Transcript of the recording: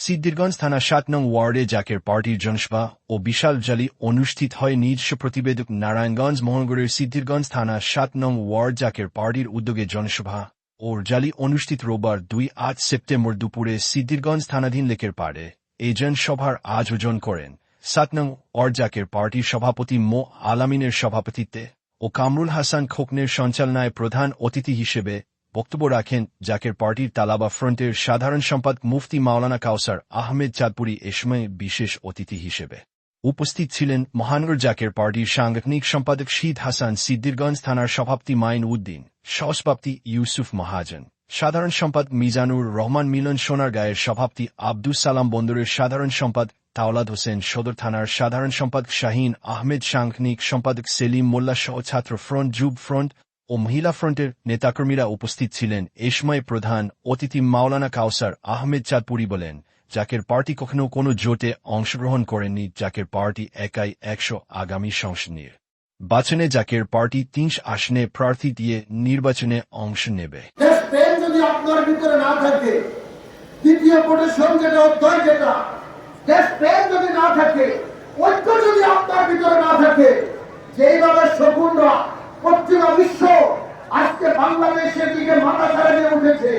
সিদ্দিরগঞ্জ থানা সাত নং ওয়ার্ডে জাকের পার্টির জনসভা ও বিশাল জালি অনুষ্ঠিত হয় নিজস্ব প্রতিবেদক নারায়ণগঞ্জ মহানগরের সিদ্দিরগঞ্জ থানা সাত নং ওয়ার্ড জাকের পার্টির উদ্যোগে জনসভা ও জালি অনুষ্ঠিত রোববার দুই আট সেপ্টেম্বর দুপুরে সিদ্দিরগঞ্জ থানাধীন লেকের পাড়ে। এই জনসভার আয়োজন করেন সাত নং ওয়ার্ড জাকের পার্টির সভাপতি মো আলামিনের সভাপতিত্বে ও কামরুল হাসান খোকনের সঞ্চালনায় প্রধান অতিথি হিসেবে বক্তব্য রাখেন জাকের পার্টির তালাবা ফ্রন্টের সাধারণ সম্পাদক মুফতি মাওলানা কাউসার আহমেদ চাঁদপুরি এ সময় বিশেষ অতিথি হিসেবে। উপস্থিত ছিলেন মহানগর জাকের পার্টির সাংগঠনিক সম্পাদক শীদ হাসান সিদ্দিরগঞ্জ থানার সভাপতি মাইন উদ্দিন, সহসভাপতি ইউসুফ মহাজন, সাধারণ সম্পাদক মিজানুর রহমান মিলন সোনারগাঁয়ের সভাপতি আব্দুস সালাম বন্দরের সাধারণ সম্পাদক তাওলাদ হোসেন সদর থানার সাধারণ সম্পাদক শাহিন আহমেদ সাংগঠনিক সম্পাদক সেলিম মোল্লা সহ ছাত্র ফ্রন্ট, যুব ফ্রন্ট ও মহিলা ফ্রন্টের নেতাকর্মীরা উপস্থিত ছিলেন এ সময় প্রধান অতিথি মাওলানা কাউসার আহমেদ চাঁদপুরি বলেন, জাকের পার্টি কখনো কোনো জোটে অংশগ্রহণ করেননি, জাকের পার্টি একাই একশো আগামী সংসদ নিয়ে বাচনে জাকের পার্টি তিনশ আসনে প্রার্থী দিয়ে নির্বাচনে অংশ নেবে। আপনার ভিতরে না থাকে, দ্বিতীয় ঐক্য যদি আপনার ভিতরে না থাকে যেইভাবে বাংলাদেশের দিকে মাথা ছাড়া দিয়ে উঠেছে।